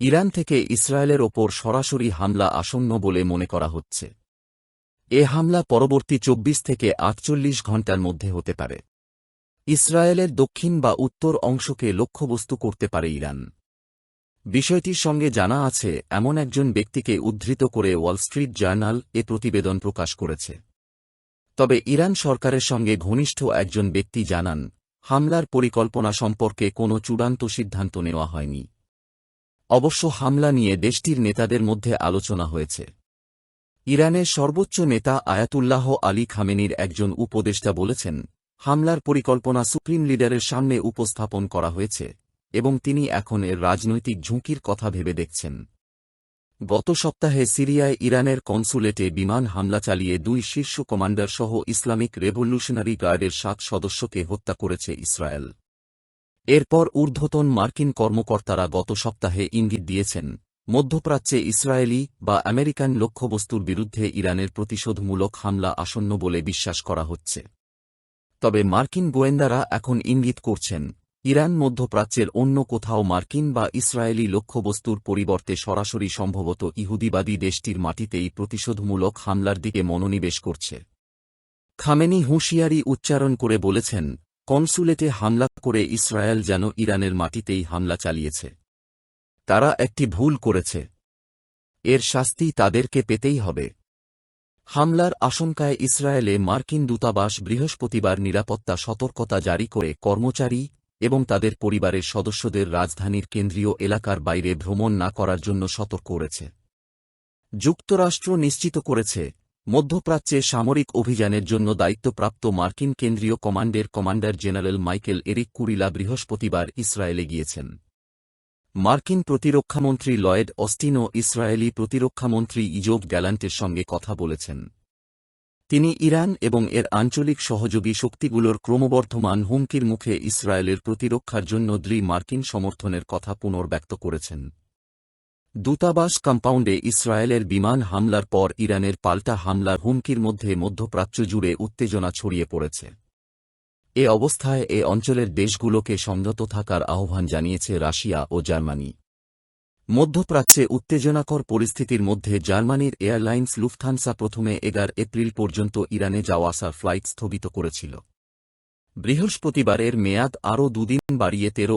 Iran থেকে ইসরায়েলের ওপর সরাসরি হামলা আসন্ন বলে মনে করা হচ্ছে। এ হামলা পরবর্তী চব্বিশ থেকে আটচল্লিশ ঘণ্টার মধ্যে হতে পারে। ইসরায়েলের দক্ষিণ বা উত্তর অংশকে লক্ষ্যবস্তু করতে পারে ইরান। বিষয়টির সঙ্গে জানা আছে, এমন একজন ব্যক্তিকে উদ্ধৃত করে ওয়াল স্ট্রিট জার্নাল এ প্রতিবেদন প্রকাশ করেছে। তবে ইরান সরকারের সঙ্গে ঘনিষ্ঠ একজন ব্যক্তি জানান, হামলার পরিকল্পনা সম্পর্কে কোনো চূড়ান্ত সিদ্ধান্ত নেওয়া হয়নি। অবশ্য হামলা নিয়ে দেশটির নেতাদের মধ্যে আলোচনা হয়েছে। ইরানের সর্বোচ্চ নেতা আয়াতুল্লাহ আলী খামেনির একজন উপদেষ্টা বলেছেন, হামলার পরিকল্পনা সুপ্রিম লিডারের সামনে উপস্থাপন করা হয়েছে এবং তিনি এখন এর রাজনৈতিক ঝুঁকির কথা ভেবে দেখছেন। গত সপ্তাহে সিরিয়ায় ইরানের কনসুলেটে বিমান হামলা চালিয়ে দুই শীর্ষ কমান্ডার সহ ইসলামিক রেভলিউশনারি গার্ডের সাত সদস্যকে হত্যা করেছে ইসরায়েল। এরপর ঊর্ধ্বতন মার্কিন কর্মকর্তারা গত সপ্তাহে ইঙ্গিত দিয়েছেন, মধ্যপ্রাচ্যে ইসরায়েলি বা আমেরিকান লক্ষ্যবস্তুর বিরুদ্ধে ইরানের প্রতিশোধমূলক হামলা আসন্ন বলে বিশ্বাস করা হচ্ছে। তবে মার্কিন গোয়েন্দারা এখন ইঙ্গিত করছেন, ইরান মধ্যপ্রাচ্যের অন্য কোথাও মার্কিন বা ইসরায়েলি লক্ষ্যবস্তুর পরিবর্তে সরাসরি সম্ভবত ইহুদিবাদী দেশটির মাটিতেই প্রতিশোধমূলক হামলার দিকে মনোনিবেশ করছে। খামেনি হুঁশিয়ারি উচ্চারণ করে বলেছেন কনসুলেটে হামলা করে ইসরায়েল যেন ইরানের মাটিতেই হামলা চালিয়েছে। তারা একটি ভুল করেছে। এর শাস্তি তাদেরকে পেতেই হবে। হামলার আশঙ্কায় ইসরায়েলে মার্কিন দূতাবাস বৃহস্পতিবার নিরাপত্তা সতর্কতা জারি করে কর্মচারী এবং তাদের পরিবারের সদস্যদের রাজধানীর কেন্দ্রীয় এলাকার বাইরে ভ্রমণ না করার জন্য সতর্ক করেছে। যুক্তরাষ্ট্র নিশ্চিত করেছে মধ্যপ্রাচ্যে সামরিক অভিযানের জন্য দায়িত্বপ্রাপ্ত মার্কিন কেন্দ্রীয় কমান্ডের commander general Michael Erik Kurilla বৃহস্পতিবার ইসরায়েলে গিয়েছেন। মার্কিন প্রতিরক্ষামন্ত্রী লয়েড অস্টিন ও ইসরায়েলি প্রতিরক্ষামন্ত্রী ইজোব গ্যালান্টের সঙ্গে কথা বলেছেন। তিনি ইরান এবং এর আঞ্চলিক সহযোগী শক্তিগুলোর ক্রমবর্ধমান হুমকির মুখে ইসরায়েলের প্রতিরক্ষার জন্য দৃঢ় মার্কিন সমর্থনের কথা পুনর্ব্যক্ত করেছেন। দূতাবাস কম্পাউন্ডে ইসরায়েলের বিমান হামলার পর ইরানের পাল্টা হামলার হুমকির মধ্যে মধ্যপ্রাচ্য জুড়ে উত্তেজনা ছড়িয়ে পড়েছে। এ অবস্থায় এ অঞ্চলের দেশগুলোকে সংযত থাকার আহ্বান জানিয়েছে রাশিয়া ও জার্মানি। মধ্যপ্রাচ্যে উত্তেজনাকর পরিস্থিতির মধ্যে জার্মানির এয়ারলাইন্স লুফথানসা প্রথমে এগার এপ্রিল পর্যন্ত ইরানে যাওয়া আসার ফ্লাইট স্থগিত করেছিল। বৃহস্পতিবারের মেয়াদ আরও দুদিন বাড়িয়ে তেরো